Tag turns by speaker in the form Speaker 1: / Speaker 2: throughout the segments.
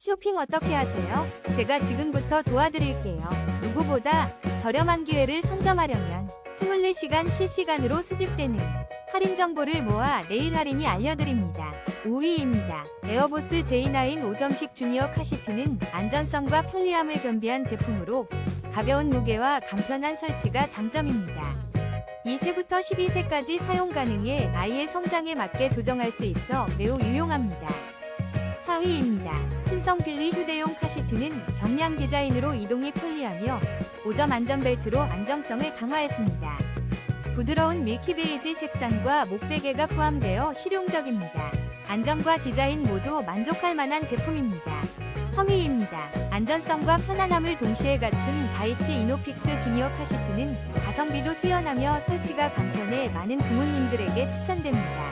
Speaker 1: 쇼핑 어떻게 하세요? 제가 지금부터 도와드릴게요. 누구보다 저렴한 기회를 선점하려면 24시간 실시간으로 수집되는 할인 정보를 모아 내일 할인이 알려드립니다. 5위입니다. 에어보스 J9 5점식 주니어 카시트는 안전성과 편리함을 겸비한 제품으로 가벼운 무게와 간편한 설치가 장점입니다. 2세부터 12세까지 사용 가능해 아이의 성장에 맞게 조정할 수 있어 매우 유용합니다. 4위입니다. 순성 필리 휴대용 카시트는 경량 디자인으로 이동이 편리하며 5점 안전벨트로 안정성을 강화했습니다. 부드러운 밀키 베이지 색상과 목베개가 포함되어 실용적입니다. 안정과 디자인 모두 만족할 만한 제품입니다. 3위입니다. 안전성과 편안함을 동시에 갖춘 다이치 이노픽스 주니어 카시트는 가성비도 뛰어나며 설치가 간편해 많은 부모님들에게 추천됩니다.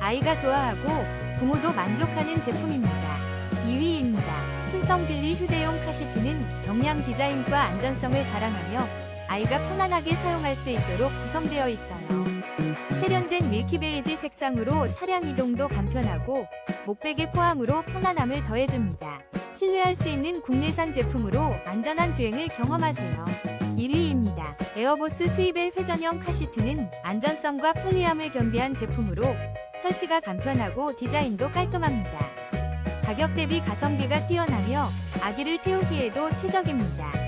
Speaker 1: 아이가 좋아하고 부모도 만족하는 제품입니다. 2위입니다. 순성 빌리 휴대용 카시트는 경량 디자인과 안전성을 자랑하며 아이가 편안하게 사용할 수 있도록 구성되어 있어요. 세련된 밀키 베이지 색상으로 차량 이동도 간편하고 목베개 포함으로 편안함을 더해줍니다. 신뢰할 수 있는 국내산 제품으로 안전한 주행을 경험하세요. 1위입니다. 에어보스 스위벨 회전형 카시트는 안전성과 편리함을 겸비한 제품으로 설치가 간편하고 디자인도 깔끔합니다. 가격 대비 가성비가 뛰어나며 아기를 태우기에도 최적입니다.